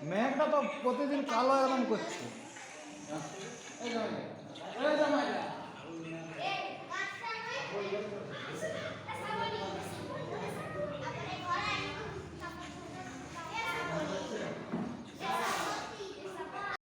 মেঘটা তো প্রতিদিন কালো এরকম করছে।